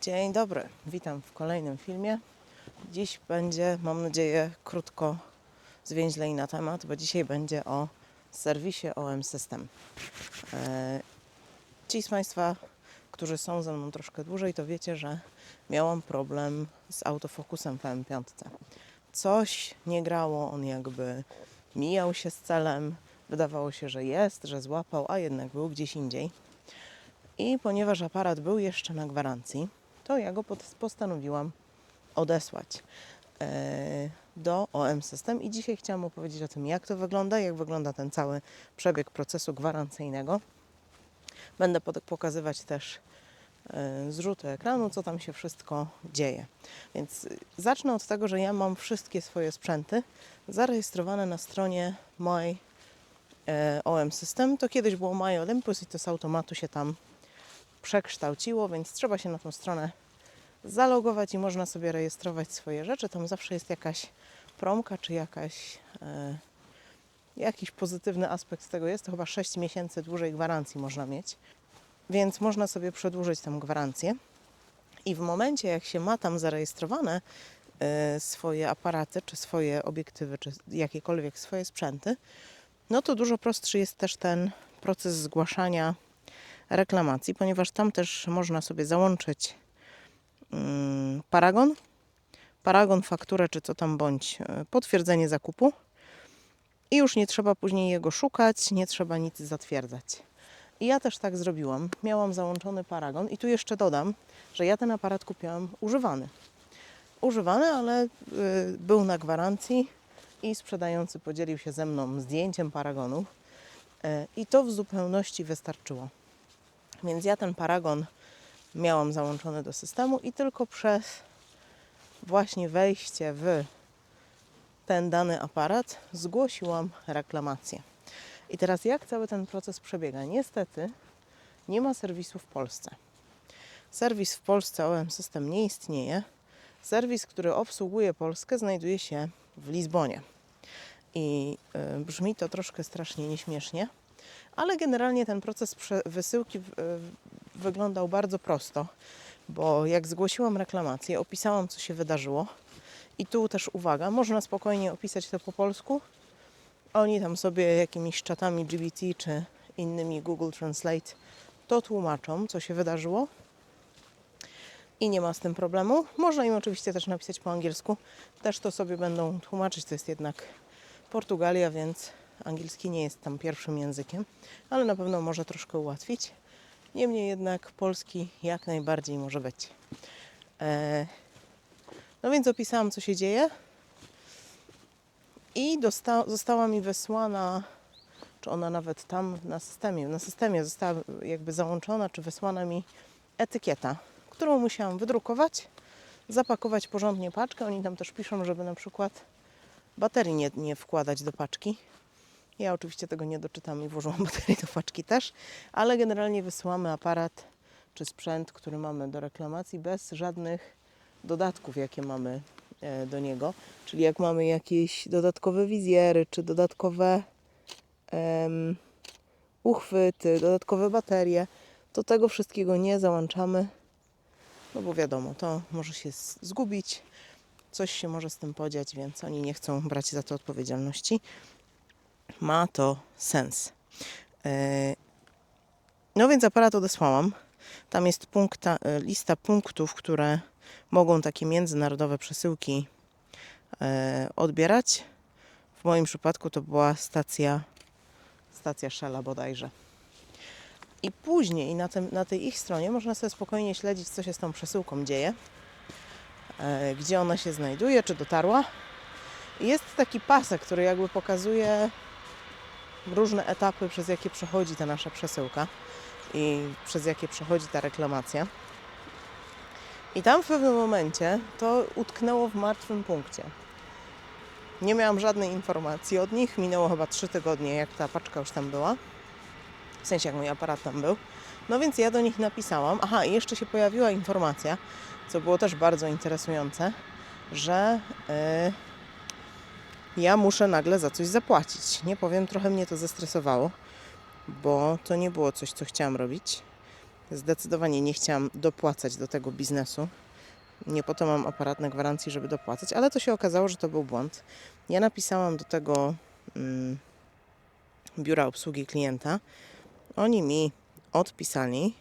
Dzień dobry, witam w kolejnym filmie. Dziś będzie, mam nadzieję, krótko, zwięźlej na temat, bo dzisiaj będzie o serwisie OM System. E, Ci z Państwa, którzy są ze mną troszkę dłużej, to wiecie, że miałam problem z autofokusem w M5. Coś nie grało, on jakby mijał się z celem, wydawało się, że jest, że złapał, a jednak był gdzieś indziej. I ponieważ aparat był jeszcze na gwarancji, to ja go postanowiłam odesłać e, do OM System i dzisiaj chciałam opowiedzieć o tym, jak to wygląda, jak wygląda ten cały przebieg procesu gwarancyjnego. Będę pokazywać też e, zrzuty ekranu, co tam się wszystko dzieje. Więc y, zacznę od tego, że ja mam wszystkie swoje sprzęty zarejestrowane na stronie My e, OM System. To kiedyś było My Olympus i to z automatu się tam przekształciło, więc trzeba się na tą stronę zalogować i można sobie rejestrować swoje rzeczy. Tam zawsze jest jakaś promka czy jakaś, e, jakiś pozytywny aspekt z tego jest. To chyba 6 miesięcy dłużej gwarancji można mieć, więc można sobie przedłużyć tam gwarancję. I w momencie, jak się ma tam zarejestrowane e, swoje aparaty, czy swoje obiektywy, czy jakiekolwiek swoje sprzęty, no to dużo prostszy jest też ten proces zgłaszania reklamacji, ponieważ tam też można sobie załączyć mm, paragon, paragon, fakturę czy co tam bądź e, potwierdzenie zakupu i już nie trzeba później jego szukać, nie trzeba nic zatwierdzać. I ja też tak zrobiłam. Miałam załączony paragon i tu jeszcze dodam, że ja ten aparat kupiłam używany. Używany, ale y, był na gwarancji i sprzedający podzielił się ze mną zdjęciem paragonu e, i to w zupełności wystarczyło. Więc ja ten paragon miałam załączony do systemu i tylko przez właśnie wejście w ten dany aparat zgłosiłam reklamację. I teraz jak cały ten proces przebiega? Niestety nie ma serwisu w Polsce. Serwis w Polsce OM System nie istnieje. Serwis, który obsługuje Polskę, znajduje się w Lizbonie. I y, brzmi to troszkę strasznie nieśmiesznie, ale generalnie ten proces wysyłki wyglądał bardzo prosto, bo jak zgłosiłam reklamację, opisałam, co się wydarzyło. I tu też uwaga, można spokojnie opisać to po polsku. Oni tam sobie jakimiś czatami GBT czy innymi Google Translate to tłumaczą, co się wydarzyło. I nie ma z tym problemu. Można im oczywiście też napisać po angielsku. Też to sobie będą tłumaczyć. To jest jednak Portugalia, więc angielski nie jest tam pierwszym językiem, ale na pewno może troszkę ułatwić. Niemniej jednak polski jak najbardziej może być. E, no więc opisałam, co się dzieje. I dosta- została mi wysłana, czy ona nawet tam na systemie, na systemie została jakby załączona, czy wysłana mi etykieta, którą musiałam wydrukować, zapakować porządnie paczkę. Oni tam też piszą, żeby na przykład baterii nie, nie wkładać do paczki. Ja oczywiście tego nie doczytam i włożyłam baterię do paczki też, ale generalnie wysyłamy aparat czy sprzęt, który mamy do reklamacji bez żadnych dodatków, jakie mamy e, do niego. Czyli jak mamy jakieś dodatkowe wizjery, czy dodatkowe em, uchwyty, dodatkowe baterie, to tego wszystkiego nie załączamy, no bo wiadomo, to może się zgubić, coś się może z tym podziać, więc oni nie chcą brać za to odpowiedzialności. Ma to sens. E, No więc aparat odesłałam. Tam jest punkta, e, lista punktów, które mogą takie międzynarodowe przesyłki e, odbierać. W moim przypadku to była stacja, stacja Shella bodajże. I później na, tym, na tej ich stronie można sobie spokojnie śledzić, co się z tą przesyłką dzieje, gdzie ona się znajduje, czy dotarła. Jest taki pasek, który jakby pokazuje różne etapy, przez jakie przechodzi ta nasza przesyłka i przez jakie przechodzi ta reklamacja. I tam w pewnym momencie to utknęło w martwym punkcie. Nie miałam żadnej informacji od nich. Minęło chyba trzy tygodnie, jak ta paczka już tam była. W sensie, jak mój aparat tam był. No więc ja do nich napisałam. Aha, i jeszcze się pojawiła informacja, co było też bardzo interesujące, że yy, ja muszę nagle za coś zapłacić. Nie powiem, trochę mnie to zestresowało, bo to nie było coś, co chciałam robić. Zdecydowanie nie chciałam dopłacać do tego biznesu. Nie po to mam aparat na gwarancji, żeby dopłacać, ale to się okazało, że to był błąd. Ja napisałam do tego mm, biura obsługi klienta. Oni mi odpisali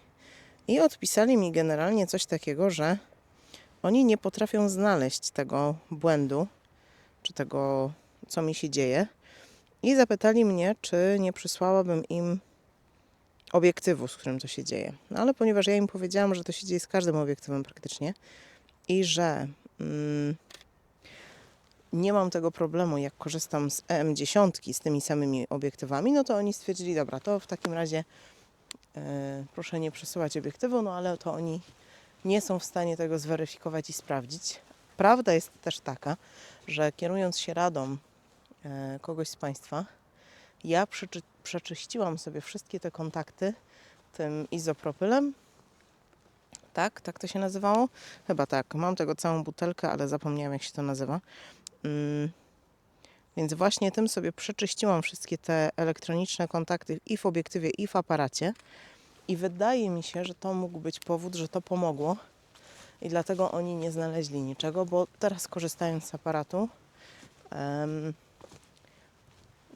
i odpisali mi generalnie coś takiego, że oni nie potrafią znaleźć tego błędu, czy tego, co mi się dzieje. I zapytali mnie, czy nie przysłałabym im obiektywu, z którym to się dzieje. No ale ponieważ ja im powiedziałam, że to się dzieje z każdym obiektywem praktycznie i że mm, nie mam tego problemu, jak korzystam z EM10 z tymi samymi obiektywami, no to oni stwierdzili, dobra, to w takim razie e, proszę nie przesyłać obiektywu, no ale to oni nie są w stanie tego zweryfikować i sprawdzić. Prawda jest też taka, że kierując się radą e, kogoś z Państwa, ja przeczy, przeczyściłam sobie wszystkie te kontakty tym izopropylem. Tak, tak to się nazywało? Chyba tak. Mam tego całą butelkę, ale zapomniałam, jak się to nazywa. Mm. Więc właśnie tym sobie przeczyściłam wszystkie te elektroniczne kontakty i w obiektywie, i w aparacie. I wydaje mi się, że to mógł być powód, że to pomogło. I dlatego oni nie znaleźli niczego, bo teraz korzystając z aparatu,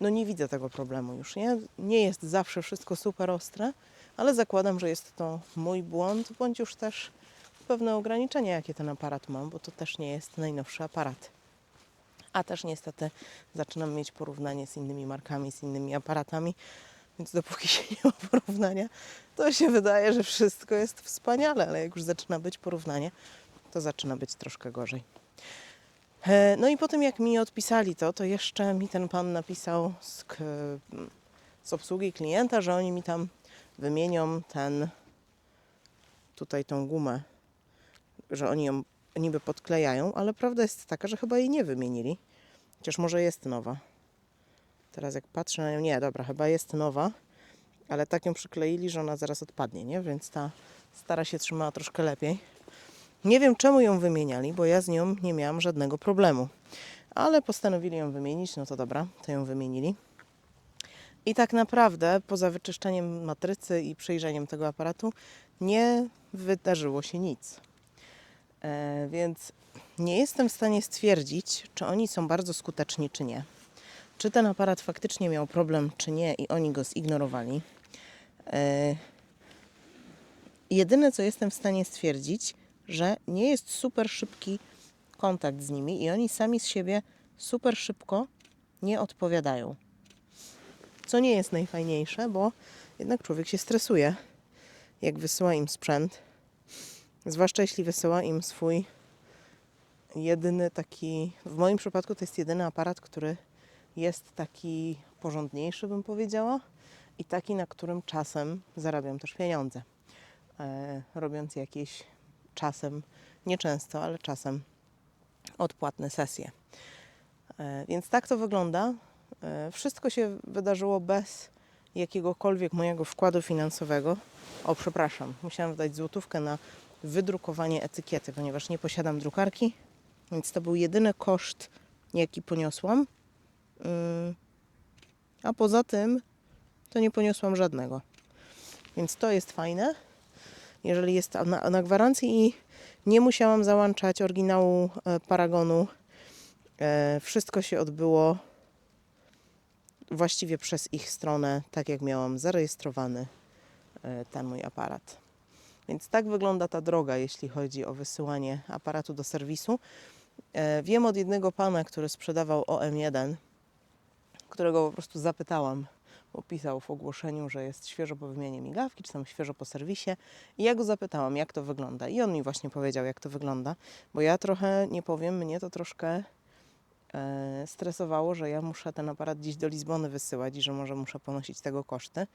no nie widzę tego problemu już, nie? Nie jest zawsze wszystko super ostre, ale zakładam, że jest to mój błąd, bądź już też pewne ograniczenia, jakie ten aparat mam, bo to też nie jest najnowszy aparat. A też niestety zaczynam mieć porównanie z innymi markami, z innymi aparatami, więc dopóki się nie ma porównania, to się wydaje, że wszystko jest wspaniale, ale jak już zaczyna być porównanie, to zaczyna być troszkę gorzej. E, No i po tym jak mi odpisali to, to jeszcze mi ten pan napisał z, z obsługi klienta, że oni mi tam wymienią ten tutaj tą gumę, że oni ją niby podklejają, ale prawda jest taka, że chyba jej nie wymienili. Chociaż może jest nowa. Teraz jak patrzę na nią, nie, dobra, chyba jest nowa, ale tak ją przykleili, że ona zaraz odpadnie, nie? Więc ta stara się trzymała troszkę lepiej. Nie wiem czemu ją wymieniali, bo ja z nią nie miałam żadnego problemu. Ale postanowili ją wymienić, no to dobra, to ją wymienili. I tak naprawdę, poza wyczyszczeniem matrycy i przejrzeniem tego aparatu, nie wydarzyło się nic. E, więc nie jestem w stanie stwierdzić, czy oni są bardzo skuteczni, czy nie. Czy ten aparat faktycznie miał problem, czy nie, i oni go zignorowali. E, jedyne, co jestem w stanie stwierdzić, że nie jest super szybki kontakt z nimi i oni sami z siebie super szybko nie odpowiadają. Co nie jest najfajniejsze, bo jednak człowiek się stresuje, jak wysyła im sprzęt. Zwłaszcza jeśli wysyła im swój jedyny taki, w moim przypadku to jest jedyny aparat, który jest taki porządniejszy, bym powiedziała, i taki, na którym czasem zarabiam też pieniądze. E, robiąc jakieś czasem, nie często, ale czasem odpłatne sesje. E, Więc tak to wygląda. E, Wszystko się wydarzyło bez jakiegokolwiek mojego wkładu finansowego. O, przepraszam, musiałam wydać złotówkę na wydrukowanie etykiety, ponieważ nie posiadam drukarki, więc to był jedyny koszt, jaki poniosłam. Ym, A poza tym to nie poniosłam żadnego. Więc to jest fajne jeżeli jest na, na gwarancji i nie musiałam załączać oryginału e, paragonu. E, wszystko się odbyło właściwie przez ich stronę, tak jak miałam zarejestrowany e, ten mój aparat. Więc tak wygląda ta droga, jeśli chodzi o wysyłanie aparatu do serwisu. Wiem od jednego pana, który sprzedawał OM1, którego po prostu zapytałam, bo pisał w ogłoszeniu, że jest świeżo po wymianie migawki, czy tam świeżo po serwisie. I ja go zapytałam, jak to wygląda. I on mi właśnie powiedział, jak to wygląda, bo ja trochę, nie powiem, mnie to troszkę e, stresowało, że ja muszę ten aparat gdzieś do Lizbony wysyłać i że może muszę ponosić tego koszty.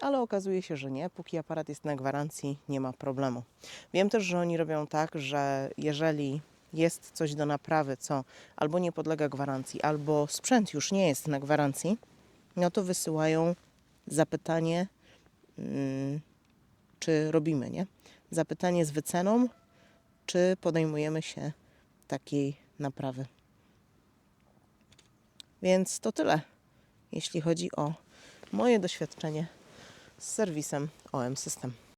Ale okazuje się, że nie. Póki aparat jest na gwarancji, nie ma problemu. Wiem też, że oni robią tak, że jeżeli jest coś do naprawy, co albo nie podlega gwarancji, albo sprzęt już nie jest na gwarancji, no to wysyłają zapytanie, mm, czy robimy, nie? Zapytanie z wyceną, czy podejmujemy się takiej naprawy. Więc to tyle, jeśli chodzi o moje doświadczenie z serwisem OM System.